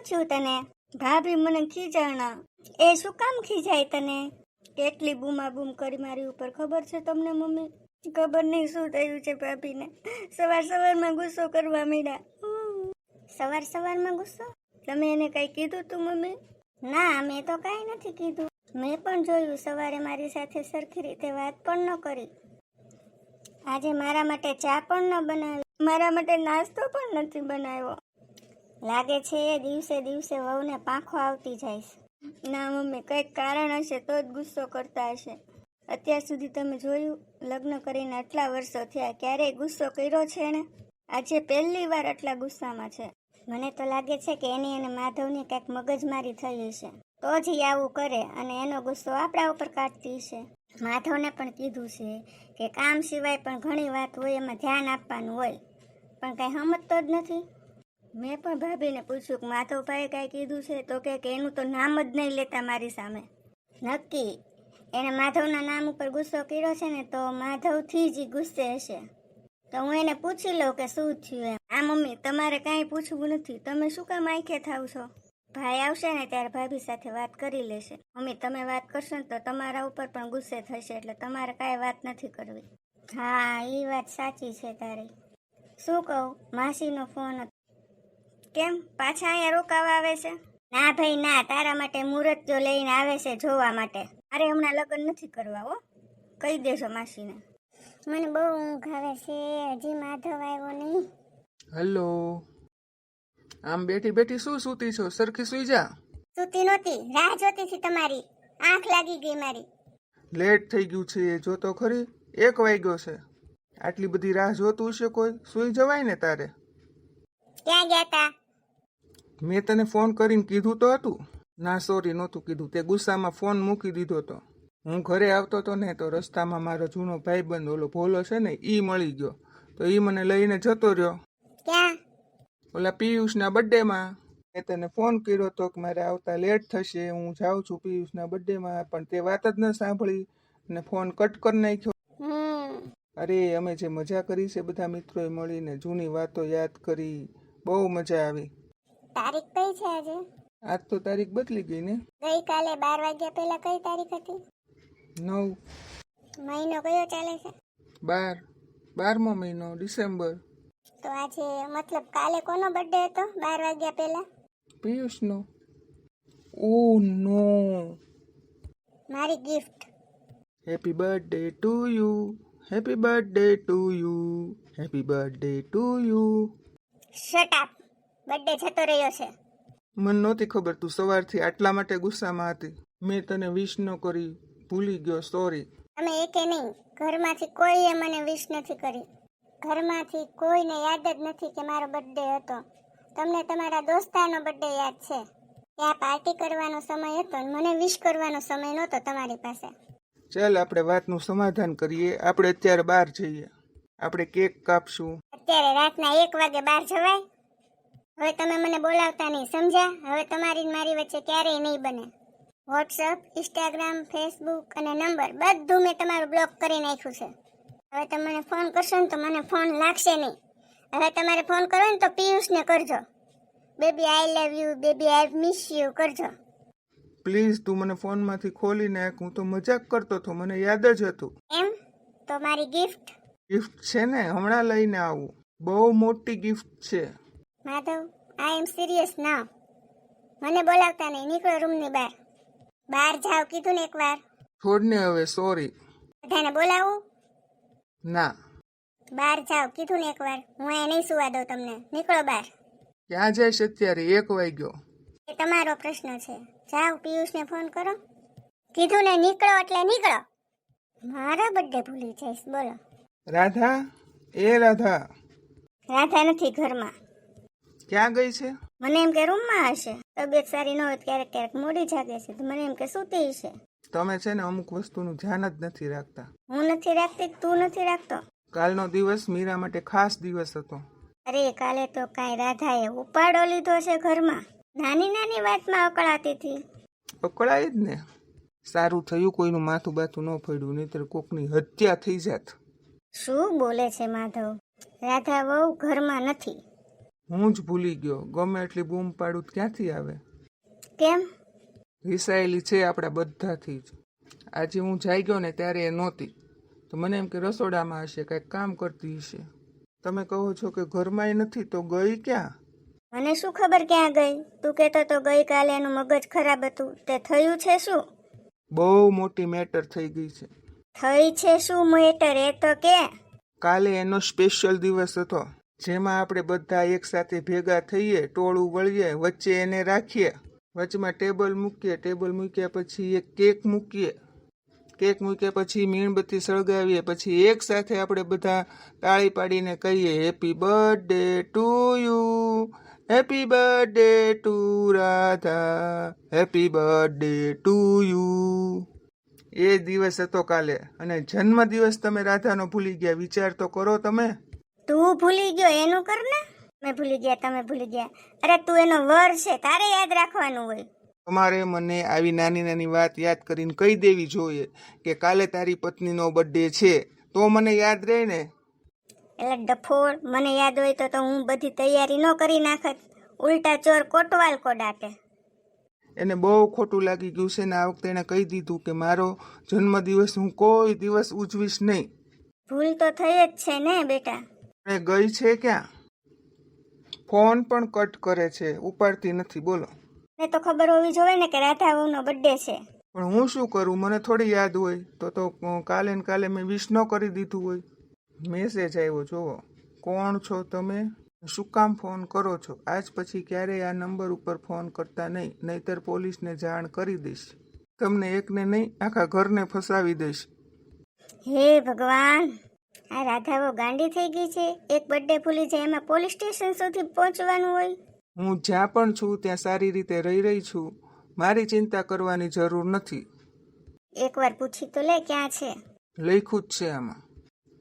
થયું તને? ભાભી મને ખીજાણા. એ શું કામ ખીજાય તને? કેટલી બૂમા બૂમ કરી મારી ઉપર ખબર છે તમને, મમ્મી? ખબર નહીં શું થયું છે ભાભીને. સવાર સવારમાં ગુસ્સો કરવા મીડા સવાર સવારમાં ગુસ્સો? તમે એને કઈ કીધું તું, મમ્મી? ના, મેં તો કાંઈ નથી કીધું. મેં પણ જોયું, સવારે મારી સાથે સરખી રીતે વાત પણ ન કરી. આજે મારા માટે ચા પણ ન બનાવી. મારા માટે નાસ્તો પણ નથી બનાવ્યો. લાગે છે એ દિવસે દિવસે વહુને પાંખો આવતી જાય છે. ના, મમ્મી, કંઈક કારણ હશે તો જ ગુસ્સો કરતા હશે. અત્યાર સુધી તમે જોયું, લગ્ન કરીને આટલા વર્ષો થયા, ક્યારેય ગુસ્સો કર્યો છે ને? આજે પહેલી વાર આટલા ગુસ્સામાં છે. મને તો લાગે છે કે એની અને માધવની કંઈક મગજમારી થઈ હશે. તો જ ઈ આવું કરે અને એનો ગુસ્સો આપણા ઉપર કાઢતી હશે. માધવને પણ કીધું છે કે કામ સિવાય પણ ઘણી વાત હોય, એમાં ધ્યાન આપવાનું હોય. પણ કાંઈ સમજતો જ નથી. મેં પણ ભાભીને પૂછ્યું કે માધવભાઈએ કાંઈ કીધું છે તો કે એનું તો નામ જ નહીં લેતા મારી સામે. નક્કી. એને માધવના નામ ઉપર ગુસ્સો કર્યો છે ને તો માધવથી જ ગુસ્સે હશે. તો હું એને પૂછી લઉં કે શું થયું એમ. આ મમ્મી, તમારે કાંઈ પૂછવું નથી. તમે શું કામ આંખે થાવ છો? ભાઈ આવશે ને ત્યારે ભાભી સાથે વાત કરી લેશે. મમ્મી, તમે વાત કરશો ને તો તમારા ઉપર પણ ગુસ્સે થશે એટલે તમારે કાંઈ વાત નથી કરવી. હા એ વાત સાચી છે તારી. શું કહું? માસીનો ફોન હતો કેમ? પાછા અહીંયા રોકાવા આવે છે? ના ભાઈ ના. તારા માટે મુહૂર્ત જો લઈને આવે છે જોવા માટે. અરે હમણાં લગ્ન નથી કરવા હો. કહી દેજો માસીને. મને બહુ ઊંઘ આવે છે. હજી માધવ આવ્યો નહીં. હલો. આમ બેઠી બેઠી શું સૂતી છો? સરખી સુઈ જા. સૂતી નહોતી. રાહ જોતી હતી તમારી. આંખ લાગી ગઈ મારી. લેટ થઈ ગયું છે જો તો ખરી. એક વાગ્યો છે. આટલી બધી રાહ જોતું છે કોઈ? સુઈ જવાય ને તારે? ક્યાં ગયા તા? મેં તને ફોન કરીને કીધું તો હતું. ના સોરી નહોતું કીધું. તે ગુસ્સામાં ફોન મૂકી દીધો તો. હું ઘરે આવતો તો ને તો રસ્તામાં મારો જૂનો ભાઈબંધ ઓલો ભોલો છે ને ઈ મળી ગયો. તો ઈ મને લઈને જતો રહ્યો. ઓલા પિયુષના બર્થડેમાં. મેં તને ફોન કર્યો તો કે મારે આવતા લેટ થશે હું જાઉં છું પિયુષના બર્થડેમાં પણ તે વાત જ ન સાંભળી અને ફોન કટ કરી નાખ્યો. અરે અમે જે મજા કરી છે બધા મિત્રોએ મળીને જૂની વાતો યાદ કરી. બહુ મજા આવી. તારીખ કઈ છે આજે? આજ તો તારીખ બદલી ગઈ ને. ગઈકાલે બાર વાગ્યા પહેલા કઈ તારીખ હતી? નવ. મહિનો કયો ચાલે છે? બાર. બારમો મહિનો ડિસેમ્બર. તો આજે મતલબ કાલે કોનો બર્થડે હતો બાર વાગ્યા પહેલા? પિયુષનો. ઓ નો. મારી gift happy birthday to you happy birthday to you happy birthday to you shut up birthday જતો રહ્યો છે. મને નહોતી ખબર તું સવારથી આટલા માટે ગુસ્સામાં હતી. મેં તને વિશ ન કરી. ભૂલી ગયો સોરી તમે એકે નહીં ઘરમાંથી કોઈએ મને વિશ નથી કરી. ઘરમાંથી કોઈને યાદ જ નથી કે મારો બર્થડે હતો. તમને તમારા દોસ્તાનો બર્થડે યાદ છે. ત્યાં પાર્ટી કરવાનો સમય હતો અને મને વિશ કરવાનો સમય નહોતો તમારી પાસે. ચાલ આપણે વાતનું સમાધાન કરીએ. આપણે અત્યારે બહાર જઈએ. આપણે કેક કાપશું. અત્યારે રાતના એક વાગે બહાર જવાય. હવે તમે મને બોલાવતા નહીં સમજ્યા? હવે તમારી જ મારી વચ્ચે ક્યારેય નહીં બને. વોટ્સઅપ ઇન્સ્ટાગ્રામ ફેસબુક અને નંબર બધું મેં તમારું બ્લોક કરી નાખ્યું છે. હવે તમે મને ફોન કરશો ને તો મને ફોન લાગશે નહીં. હવે તમારે ફોન કરો ને તો પિયુષને કરજો. Baby I love you baby I miss you કરજો. પ્લીઝ તું મને ફોનમાંથી ખોલી નાખ હું તો મજાક કરતો હતો મને યાદ જ હતું. એમ? તો મારી ગિફ્ટ ગિફ્ટ છે ને હમણાં લઈને આવું. બહુ મોટી ગિફ્ટ છે. માધવ આઈ એમ સિરિયસ ના મને બોલાવતા નહીં નીકળો રૂમની બહાર. બહાર જાવ કીધું ને એકવાર. છોડને હવે સોરી બધાને બોલાવું? ના. બહાર જાવ કીધું ને એકવાર. હું અહીંયા નહીં સુવા દઉં તમને. નીકળો બહાર. ક્યાં જઈશ અત્યારે? એક વાગ્યો. એ તમારો પ્રશ્ન છે. જાઓ પિયુષને ફોન કરો. કીધું ને નીકળો એટલે નીકળો. મારા બર્થડે ભૂલી જઈશ બોલો. રાધા? એ રાધા. રાધા નથી ઘરમાં. ક્યાં ગઈ છે? મને એમ કે રૂમમાં હશે. તબિયત સારી ન હોય ક્યારેક ક્યારેક મોડી જાગે છે. તો મને એમ કે સુતી છે તમે છે ને અમુક વસ્તુનું ધ્યાન જ નથી રાખતા. હું નથી રાખતી તું નથી રાખતો? કાલનો દિવસ મીરા માટે ખાસ દિવસ હતો. અરે કાલે તો કાંઈ રાધાએ ઉપાડો લીધો છે ઘરમાં. નાની નાની વાતમાં અકળાતી હતી. પકડાય જ ને. સારું થયું કોઈનું માથું બાથું ન પડ્યું નહીતર કોકની હત્યા થઈ જાત. શું બોલે છે માધવ? રાધા વહુ ઘરમાં નથી. હું જ ભૂલી ગયો. ગમે એટલી બૂમ પાડું ક્યાંથી આવે? કેમ? રિસાયેલી છે આપણા બધાથી જ. આજે હું જાઈ ગયો ને ત્યારે એ નહોતી. તો મને એમ કે રસોડામાં હશે કંઈક કામ કરતી હશે. તમે કહો છો કે ઘરમાં નથી તો ગઈ ક્યાં? મને શું ખબર ક્યાં ગઈ? તું કહેતો તો ગઈકાલે એનું મગજ ખરાબ હતું. તે થયું છે શું? બહુ મોટી મેટર થઈ ગઈ છે. થઈ છે શું મેટર? એ તો કે. કાલે એનો સ્પેશિયલ દિવસ હતો. જેમાં આપણે બધા એકસાથે ભેગા થઈએ, ટોળું વળીએ, વચ્ચે એને રાખીએ. વચમાં ટેબલ મૂકીએ, ટેબલ મૂક્યા પછી એક કેક મૂકીએ. કેક મૂક્યા પછી મીણબત્તી સળગાવીએ, પછી એક સાથે આપણે બધા તાળી પાડીને કહીએ happy birthday to you happy birthday to Radha happy birthday to you એ દિવસ હતો કાલે. અને જન્મદિવસ તમે રાધાનો ભૂલી ગયા. વિચાર તો કરો તમે. તું ભૂલી ગયો એનું કર ને. મેં ભૂલી ગયા તમે ભૂલી ગયા. અરે તું એનો વર છે તારે યાદ રાખવાનું હોય. તમારે મને આવી નાની નાની વાત યાદ કરીને કહી દેવી જોઈએ કે કાલે તારી પત્નીનો બર્થડે છે તો મને યાદ રહે ને. એટલે ડફોળ મને યાદ હોય તો તો હું બધી તૈયારી ન કરી નાખત. ઉલટા ચોર કોટવાલ કોડાટે એને બહુ ખોટું લાગી ગયું છે ને આ વખતે એણે કહી દીધું કે મારો જન્મદિવસ હું કોઈ દિવસ ઉજવીશ નહીં. ભૂલ તો થઈ જ છે ને બેટા. એ ગઈ છે ક્યાં? ફોન પણ કટ કરે છે ઉપાડતી નથી બોલો. ને તો ખબર હોવી જોઈએ ને કે રાધા વહુનો બર્થડે છે. પણ હું શું કરું? મને થોડી યાદ હોય તો તો કાલે ને કાલે મેં વિશ ન કરી દીધું હોય. મેસેજ આવ્યો જુઓ કોણ છો તમે? શું કામ ફોન કરો છો? આજ પછી ક્યારેય આ નંબર ઉપર ફોન કરતા નહીં નહીતર પોલીસને જાણ કરી દઈશ. તમને એકને નહીં આખા ઘરને ફસાવી દઈશ. હે ભગવાન! આ રાધાઓ ગાંડી થઈ ગઈ છે. એક બર્થડે ભૂલી જાય એમાં પોલીસ સ્ટેશન સુધી પહોંચવાનું હોય. હું જ્યાં પણ છું ત્યાં સારી રીતે રહી રહી છું. મારી ચિંતા કરવાની જરૂર નથી. એકવાર પૂછી તો લે ક્યાં છે? લખ્યું જ છે આમાં.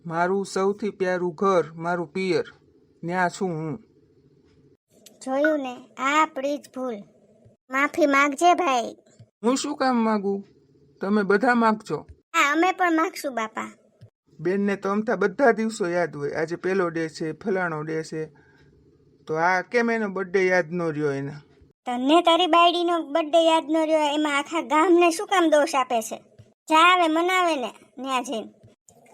મારું સૌથી પ્યારું ઘર મારું પિયર. ત્યાં છું હું. જોયું ને આ આપણી જ ભૂલ. માફી માંગજે ભાઈ. હું શું કામ માગું? તમે બધા માગજો. હા અમે પણ માગશું બાપા. બેનને તો અમથા બધા દિવસો યાદ હોય. આજે પેલો ડે છે, ફલાણો ડે છે. તો આ કેમ એનો બર્થડે યાદ ન રહ્યો એને? તને તારી બાયડીનો બર્થડે યાદ ન રહ્યો, એમાં આખા ગામને શું કામ દોષ આપે છે? જાવે મનાવે ને ત્યાં જઈને.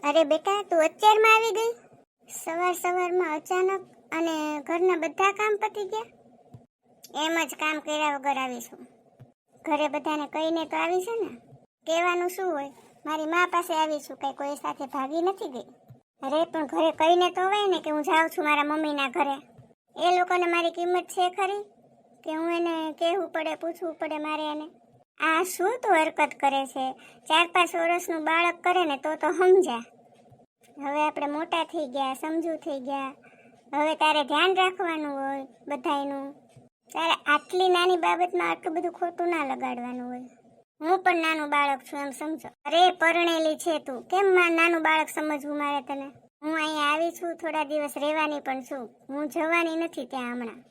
અરે બેટા, તું અત્યારમાં આવી ગઈ? સવાર સવારમાં અચાનક અને ઘરના બધા કામ પતી ગયા? એમ જ કામ કર્યા વગર આવીશું. ઘરે બધાને કહીને તો આવી છે ને? કહેવાનું શું હોય? મારી મા પાસે આવીશું, કઈ કોઈ સાથે ભાગી નથી ગઈ. અરે, પણ ઘરે કહીને તો હોય ને કે હું જાઉં છું મારા મમ્મીના ઘરે. એ લોકોને મારી કિંમત છે ખરી? કે હું એને કહેવું પડે, પૂછવું પડે મારે એને? આ શું તો હરકત કરે છે? ચાર પાંચ વર્ષનું બાળક કરે ને તો તો સમજ્યા હવે આપણે મોટા થઈ ગયા, સમજુ થઈ ગયા. હવે તારે ધ્યાન રાખવાનું હોય બધાયનું. તારે આટલી નાની બાબતમાં આટલું બધું ખોટું ના લગાડવાનું હોય. હું પણ નાનું બાળક છું, એમ સમજો. અરે, પરણેલી છે તું. કેમ માં નાનું બાળક સમજવું મારે તને? હું અહીંયા આવી છું, થોડા દિવસ રહેવાની પણ છું. હું જવાની નથી ત્યાં હમણાં.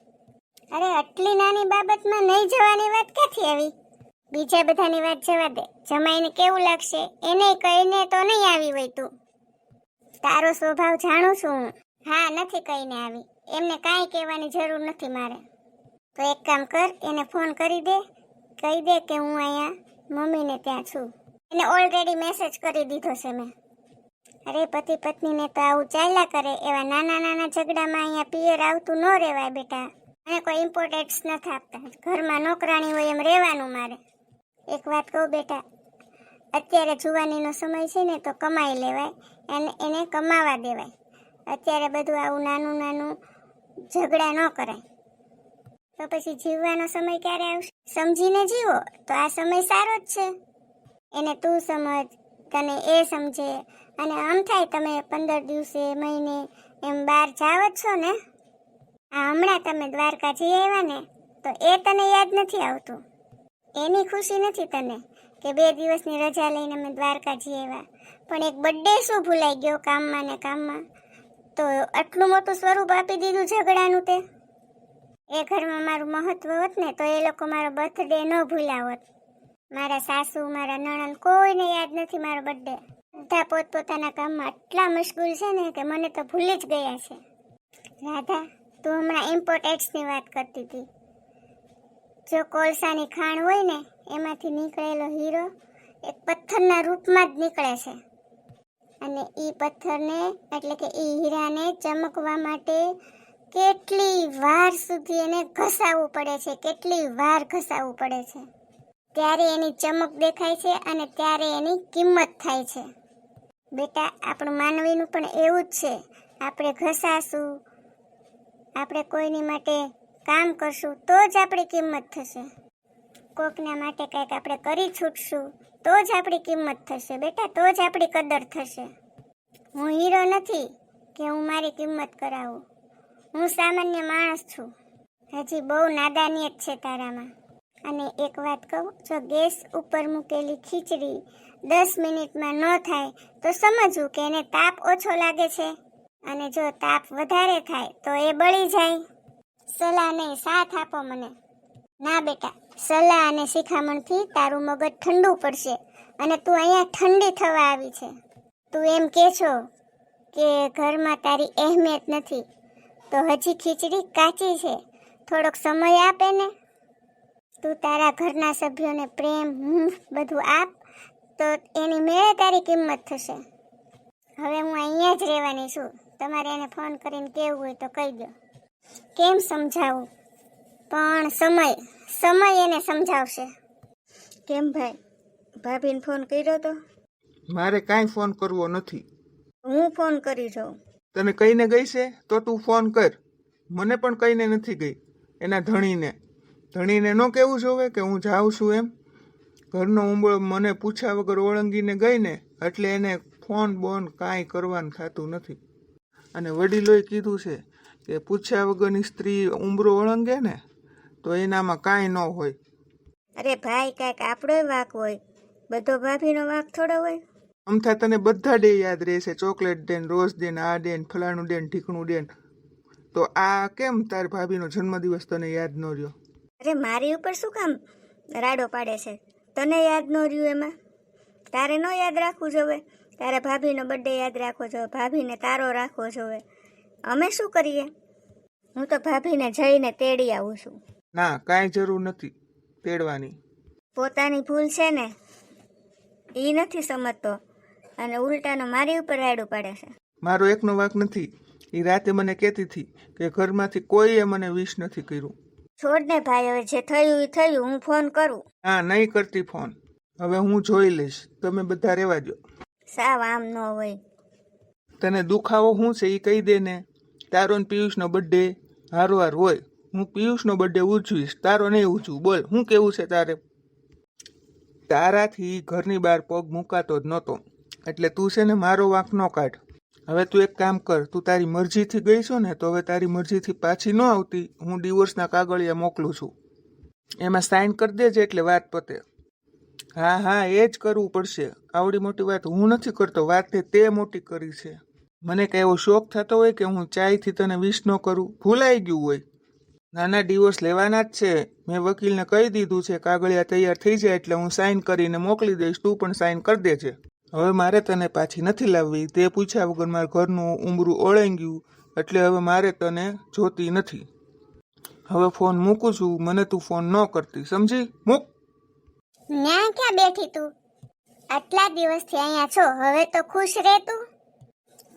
અરે, આટલી નાની બાબતમાં નહીં જવાની વાત ક્યાંથી આવી? બીજા બધાની વાત જવા દે. જમાઈને કેવું લાગશે? એને કહીને તો નહીં આવી હોય તું. તારો સ્વભાવ જાણું છું હું. હા, નથી કહીને આવી. એમને કાંઈ કહેવાની જરૂર નથી મારે. તો એક કામ કર, એને ફોન કરી દે. કહી દે કે હું અહીંયા મમ્મીને ત્યાં છું. એને ઓલરેડી મેસેજ કરી દીધો છે મેં. અરે, પતિ પત્નીને તો આવું ચાલ્યા કરે, એવા નાના નાના ઝઘડામાં અહીંયા પિયર આવતું ન રહેવાય બેટા. અને કોઈ ઇમ્પોર્ટન્સ નથી આપતા. ઘરમાં નોકરાણી હોય એમ રહેવાનું મારે. એક વાત કહું બેટા, અત્યારે જુવાનીનો સમય છે ને તો કમાઈ લેવાય અને એને કમાવા દેવાય. અત્યારે બધું આવું નાનું નાનું ઝઘડા ન કરાય. તો પછી જીવવાનો સમય ક્યારે આવશે? સમજીને જીવો, તો આ સમય સારો જ છે. એને તું સમજ, તને એ સમજે, અને આમ થાય તમે પંદર દિવસે, મહિને એમ બહાર જાવ જ છો ને? આ હમણાં તમે દ્વારકા જઈ આવ્યા ને, તો એ તને યાદ નથી આવતું. એની ખુશી નથી તને કે બે દિવસની રજા લઈને અમે દ્વારકા જઈ આવ્યા. પણ એક બર્થડે શું ભૂલાઈ ગયો કામમાં ને કામમાં? તો આટલું મોટું સ્વરૂપ આપી દીધું ઝઘડાનું તે. એ ઘરમાં મારું મહત્વ હોત ને, તો એ લોકો મારો બર્થડે ન ભૂલાવત. મારા સાસુ, મારા નણંદ કોઈને યાદ નથી મારો બર્થડે બધા પોતપોતાના કામમાં આટલા મશગુલ છે ને કે મને તો ભૂલી જ ગયા છે. રાધા, તું હમણાં ઇમ્પોર્ટેન્ટ્સની વાત કરતી હતી. જો કોલસાની ખાણ હોય ને, એમાંથી નીકળેલો હીરો એક પથ્થરના રૂપમાં જ નીકળે છે. અને એ પથ્થરને, એટલે કે એ હીરાને ચમકવા માટે કેટલી વાર સુધી એને ઘસાવવું પડે છે? કેટલી વાર ઘસાવવું પડે છે? ત્યારે એની ચમક દેખાય છે અને ત્યારે એની કિંમત થાય છે. બેટા, આપણું માનવીનું પણ એવું જ છે. આપણે ઘસાશું, આપણે કોઈની માટે કામ કરશું, તો જ આપણી કિંમત થશે. કોકના માટે કંઈક આપણે કરી છૂટશું, તો જ આપણી કિંમત થશે. બેટા, તો જ આપણી કદર થશે. હું હીરો નથી કે હું મારી કિંમત કરાવું. હું સામાન્ય માણસ છું. હજી બહુ નાદાનિયત છે તારામાં. અને એક વાત કહું, જો ગેસ ઉપર મૂકેલી ખીચડી દસ મિનિટમાં ન થાય, તો સમજવું કે એને તાપ ઓછો લાગે છે. અને જો તાપ વધારે થાય, તો એ બળી જાય. સલાહ નહીં, સાથ આપો મને. ના બેટા, સલાહ અને શિખામણથી તારું મગજ ઠંડુ પડશે અને તું અહીંયા ઠંડી થવા આવી છે. તું એમ કે છો કે ઘરમાં તારી અહેમિયત નથી. તો હજી ખીચડી કાચી છે. થોડોક સમય આપે ને. તું તારા ઘરના સભ્યોને પ્રેમ હૂંફ બધું આપ તો એની મેળે તારી કિંમત થશે. હવે હું અહીંયા જ રહેવાની છું. તમારે એને ફોન કરીને કેવું હોય તો કહી દો કેમ સમજાવું? પણ સમય સમય એને સમજાવશે. કેમ ભાઈ? ભાભીને ફોન કર્યો તો? મારે કાંઈ ફોન કરવો નથી. હું ફોન કરી જાઉં. તને કહીને ગઈ છે, તો તું ફોન કર. મને પણ કહીને નથી ગઈ. એના ધણીને. ધણીને ન કહેવું જોવે કે હું જાઉં છું એમ? ઘરનો ઉંબળો મને પૂછ્યા વગર ઓળંગીને ગઈ ને એટલે એને ફોન બોન કાંઈ કરવાનું થતું નથી. અને વડીલોએ કીધું છે કે પૂછ્યા વગરની સ્ત્રી ઉંબરો ઓળંગે ને, તો એનામાં કાંઈ ન હોય. અરે ભાઈ, કાંઈક આપણો વાક હોય. બધો ભાભીનો વાક થોડો હોય. અમથા તને બધા ડે યાદ રહેશે. ચોકલેટ દે ને રોઝ દે આ દે ફલાણું દે ઢીકણું ઠીકણું દે તો આ કેમ તાર ભાભીનો જન્મદિવસ તને યાદ ન રહ્યો? અરે મારી ઉપર શું કામ રાડો પાડે છે? તને યાદ ન રહ્યું એમાં? તારે ન યાદ રાખવું જોવે તારે ભાભીનો બર્થડે યાદ રાખવો જોવે ભાભીને તારો રાખવો જોવે અમે શું કરીએ? હું તો ભાભીને જઈને તેડી આવું છું. ના કાંઈ જરૂર નથી તેડવાની. પોતાની ભૂલ છે ને એ નથી સમજતો. અને ઉલટાનો મારી ઉપર રાયડું પાડે છે. મારો એકનો વાક નથી. એ રાતે મને કહેતી હતી કે ઘરમાંથી કોઈએ મને વિશ નથી કર્યું. છોડ ને ભાઈ હવે જે થયું એ થયું હું ફોન કરું. હા નહીં કરતી ફોન. હવે હું જોઈ લઈશ. તમે બધા રહેવા દો સાવ આમ ન હોય. તને દુખાવો શું છે એ કહી દે ને. તારો ને પિયુષનો બર્થડે હારો હાર હોય. હું પિયુષનો બર્થડે ઉજવીશ. તારો નહીં ઉજવું. બોલ શું કેવું છે તારે? તારાથી ઘરની બહાર પગ મુકાતો જ નહોતો. એટલે તું છે ને મારો વાંક ન કાઢ. હવે તું એક કામ કર, તું તારી મરજીથી ગઈ છો ને, તો હવે તારી મરજીથી પાછી ન આવતી, હું ડિવોર્સના કાગળિયા મોકલું છું. એમાં સાઈન કરી દેજે એટલે વાત પતે. હા હા, એ જ કરવું પડશે. આવડી મોટી વાત હું નથી કરતો વાતે તે મોટી કરી છે. મને કાંઈ એવો શોખ થતો હોય કે હું ચાયથી તને વિશ ન કરું. ભૂલાઈ ગયું હોય. નાના ડિવોર્સ લેવાના જ છે. મેં વકીલને કહી દીધું છે, કાગળિયા તૈયાર થઈ જાય એટલે હું સાઈન કરીને મોકલી દઈશ, તું પણ સાઇન કરી દેજે. હવે મારે તને પાછી નથી લાવવી. તે પૂછ્યા વગર મારા ઘરનું ઉંબરું ઓળંગ્યું. એટલે હવે મારે તને જોતી નથી. હવે ફોન મૂકું છું. મને તું ફોન ન કરતી. સમજી? મૂક. ન્યા ક્યાં બેઠી તું? આટલા દિવસથી અહીંયા છો. હવે તો ખુશ રહે તું.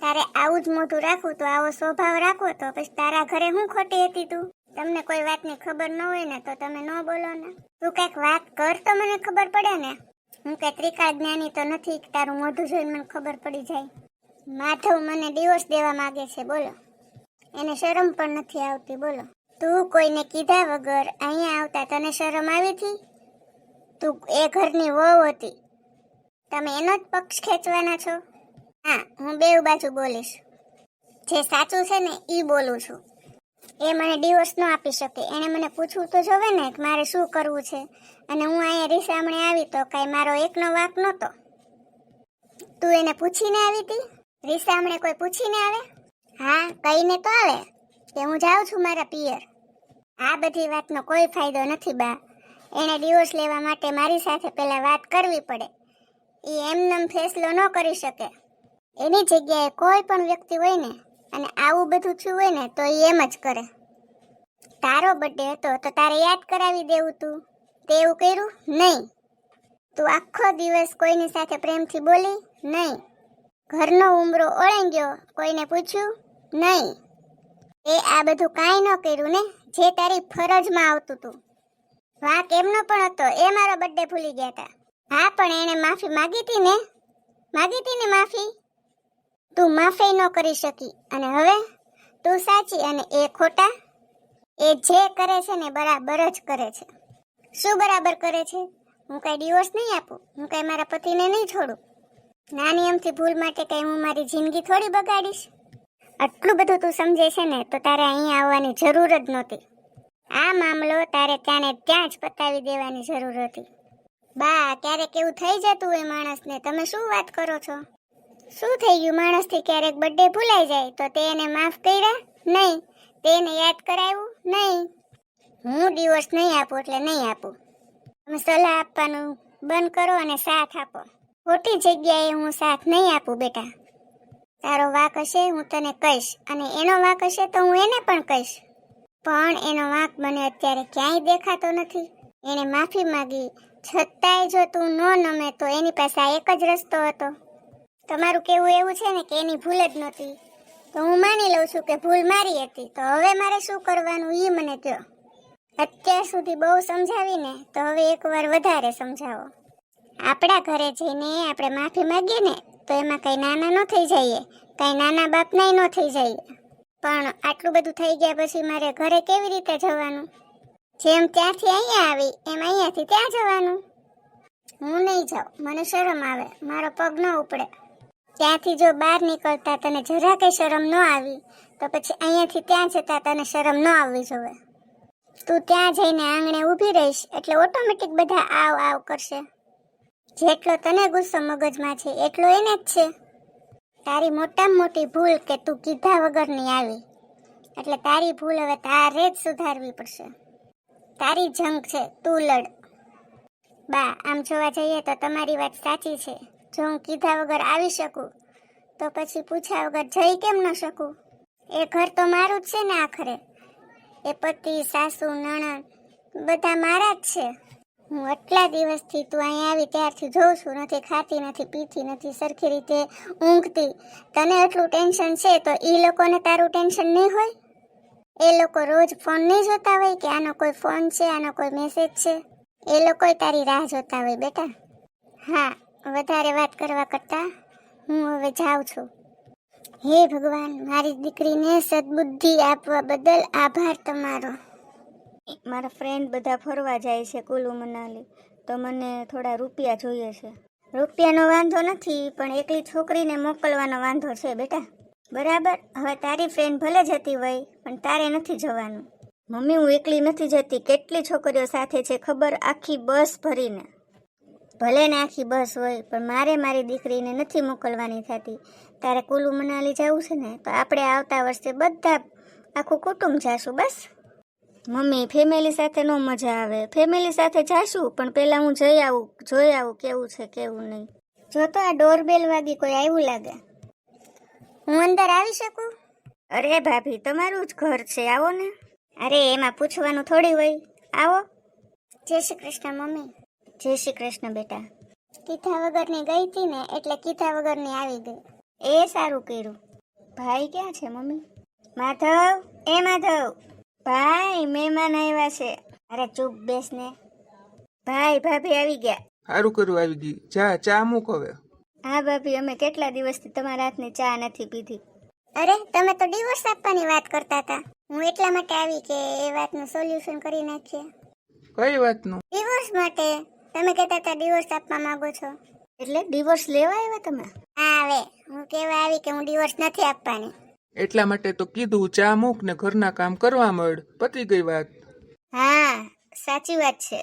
તારે આવું જ મોટું રાખવું, તો આવો સ્વભાવ રાખો તો પછી તારા ઘરે હું ખોટી હતી તું? તમને કોઈ વાતની ખબર ન હોય ને, તો તમે ન બોલો ને. તું કંઈક વાત કર તો મને ખબર પડે ને. હું કઈ ત્રિકાળ જ્ઞાની તો નથી તારું મોઢું જોઈને મને ખબર પડી જાય. માધવ મને ડિવોર્સ દેવા માગે છે, બોલો. એને શરમ પણ નથી આવતી, બોલો. તું કોઈને કીધા વગર અહીંયા આવતા તને શરમ આવી હતી? તું એ ઘરની વહુ હતી. તમે એનો જ પક્ષ ખેંચવાના છો? હા, હું બેઉ બાજુ બોલીશ. જે સાચું છે ને એ બોલું છું. એ મને ડિવોર્સ ન આપી શકે. એણે મને પૂછવું તો જોવે ને કે મારે શું કરવું છે. અને હું અહીંયા રીસામણે આવી તો કાંઈ મારો એકનો વાક નહોતો. તું એને પૂછીને આવી હતી રીસામણે કોઈ પૂછીને આવે? હા, કહીને તો આવે કે હું જાઉં છું મારા પિયર. આ બધી વાતનો કોઈ ફાયદો નથી બા. એણે ડિવોર્સ લેવા માટે મારી સાથે પહેલાં વાત કરવી પડે. એ એમનેમ ફેસલો ન કરી શકે. એની જગ્યાએ કોઈ પણ વ્યક્તિ હોય ને અને આવું બધું થયું હોય ને, તો એ એમ જ કરે. તારો બર્થડે હતો, તો તારે યાદ કરાવી દેવું તું. તે એવું કર્યું? નહીં. તું આખો દિવસ કોઈની સાથે પ્રેમથી બોલી? નહીં. ઘરનો ઉમરો ઓળંગ્યો? કોઈને પૂછ્યું? નહીં. એ આ બધું કાંઈ ન કર્યું ને, જે તારી ફરજમાં આવતું તું. વાંક એમનો પણ હતો, એ મારો બર્થડે ભૂલી ગયા હતા હા, પણ એણે માફી માગી હતી ને. માગી હતી ને માફી? તું માફી ન કરી શકી. અને હવે તું સાચી અને એ ખોટા એ જે કરે છે ને બરાબર જ કરે છે. શું બરાબર કરે છે? હું કાંઈ ડિવોર્સ નહીં આપું? હું કાંઈ મારા પતિને નહીં છોડું? નાની અમથી ભૂલ માટે કાંઈ હું મારી જિંદગી થોડી બગાડીશ? આટલું બધું તું સમજે છે ને તો તારે અહીંયા આવવાની જરૂર જ નહોતી. આ મામલો તારે ત્યાંને ત્યાં જ પતાવી દેવાની જરૂર હતી. બા, ક્યારેક એવું થઈ જતું હોય માણસને. તમે શું વાત કરો છો? શું થઈ ગયું? માણસથી ક્યારેક બર્થડે ભૂલાઈ જાય તો તે એને માફ કર્યા? નહીં. તેને યાદ કરાવ્યું? નહીં. હું ડિવોર્સ નહીં આપું એટલે નહીં આપું. તમે સલાહ આપવાનું બંધ કરો અને સાથ આપો. ખોટી જગ્યાએ હું સાથ નહીં આપું બેટા. તારો વાક હશે, હું તને કહીશ. અને એનો વાક હશે તો હું એને પણ કહીશ. પણ એનો વાંક મને અત્યારે ક્યાંય દેખાતો નથી. એણે માફી માંગી. છતાંય જો તું ન નમે તો એની પાસે આ એક જ રસ્તો હતો. તમારું કેવું એવું છે ને કે એની ભૂલ જ નહોતી. તો હું માની લઉં છું કે ભૂલ મારી હતી. તો હવે મારે શું કરવાનું એ મને કહો. અત્યાર સુધી બહુ સમજાવીને તો હવે એકવાર વધારે સમજાવો. આપણા ઘરે જઈને આપણે માફી માંગીએ ને, તો એમાં કંઈ નાના ન થઈ જઈએ, કંઈ નાના બાપનાય ન થઈ જઈએ. પણ આટલું બધું થઈ ગયા પછી મારે ઘરે કેવી રીતે જવાનું? જેમ ત્યાંથી અહીંયા આવી, એમ અહીંયાથી ત્યાં જવાનું? હું નહીં જાઉં. મને શરમ આવે. મારો પગ ન ઉપડે. ત્યાંથી જો બહાર નીકળતા તને જરા કંઈ શરમ ન આવી, તો પછી અહીંયાથી ત્યાં જતા તને શરમ ન આવવી જોવે. તું ત્યાં જઈને આંગણે ઊભી રહીશ એટલે ઓટોમેટિક બધા આવ આવ કરશે. જેટલો તને ગુસ્સો મગજમાં છે, એટલો એને જ છે. તારી મોટામાં મોટી ભૂલ કે તું કીધા વગરની આવી, એટલે તારી ભૂલ હવે તારે જ સુધારવી પડશે. તારી જંગ છે, તું લડ. બા, આમ જોવા જઈએ તો તમારી વાત સાચી છે. જો હું કીધા વગર આવી શકું, તો પછી પૂછ્યા વગર જઈ કેમ ન શકું? એ ઘર તો મારું જ છે ને આખરે. એ પતિ, સાસુ, નણંદ, બધા મારા જ છે. હું આટલા દિવસથી તું અહીંયા આવી ત્યારથી જોઉં છું, નથી ખાતી, નથી પીતી, નથી સરખી રીતે ઊંઘતી. તને એટલું ટેન્શન છે તો એ લોકોને તારું ટેન્શન નહીં હોય? એ લોકો રોજ ફોન નહીં જોતા હોય કે આનો કોઈ ફોન છે, આનો કોઈ મેસેજ છે? એ લોકોય તારી રાહ જોતા હોય બેટા. હા વધારે વાત કરવા કરતાં હું હવે જાઉં છું. હે ભગવાન, મારી દીકરીને સદબુદ્ધિ આપવા બદલ આભાર તમારો. મારા ફ્રેન્ડ બધા ફરવા જાય છે કુલુ મનાલી. તો મને થોડા રૂપિયા જોઈએ છે. રૂપિયાનો વાંધો નથી, પણ એકલી છોકરીને મોકલવાનો વાંધો છે બેટા. બરાબર? હવે તારી ફ્રેન્ડ ભલે જતી હોય, પણ તારે નથી જવાનું. મમ્મી, હું એકલી નથી જતી. કેટલી છોકરીઓ સાથે છે ખબર? આખી બસ ભરીને. ભલે ને આખી બસ હોય, પણ મારે મારી દીકરીને નથી મોકલવાની થતી. તારે કુલુ મનાલી જવું છે ને, તો આપણે આવતા વર્ષે બધા આખું કુટુંબ જાશું, બસ. મમ્મી ફેમિલી સાથે ન મજા આવે. ફેમિલી સાથે જાશું, પણ પહેલાં હું જઈ આવું, જોઈ આવું, કેવું છે, કેવું નહીં. જો તો આ ડોરબેલ વાગી કોઈ આવ્યું લાગે. હું અંદર આવી શકું? અરે ભાભી, તમારું જ ઘર છે, આવો ને. અરે, એમાં પૂછવાનું થોડી હોય. આવો. જય શ્રી કૃષ્ણ, મમ્મી. જય શ્રી કૃષ્ણ બેટા. કીધા વગરની ગઈ હતી ને એટલે કીધા વગરની આવી ગઈ. એ સારું કર્યું. ભાઈ ક્યાં છે મમ્મી? માધવ એ માધવ. ભાઈ મહેમાન આવ્યા છે. અરે ચૂપ બેસ ને. ભાઈ ભાભી આવી ગયા. સારું કર્યું આવી ગઈ. જા ચા મૂક હવે. હા ભાભી અમે કેટલા દિવસથી તમારા હાથની ચા નથી પીધી. અરે તમે તો ડિવોર્સ આપવાની વાત કરતા હતા. હું એટલા માટે આવી કે એ વાતનું સોલ્યુશન કરી નાખીએ. કઈ વાતનું? ડિવોર્સ માટે? તમે કહેતા હતા ડિવોર્સ આપવા માંગો છો. એટલે ડિવોર્સ લેવા આવ્યા તમે? હા હવે. હું કહેવા આવી કે હું ડિવોર્સ નથી આપવાની. એટલા માટે તો કીધું ચા મૂક ને ઘરના કામ કરવા મળ. પતી ગઈ વાત. હા સાચી વાત છે.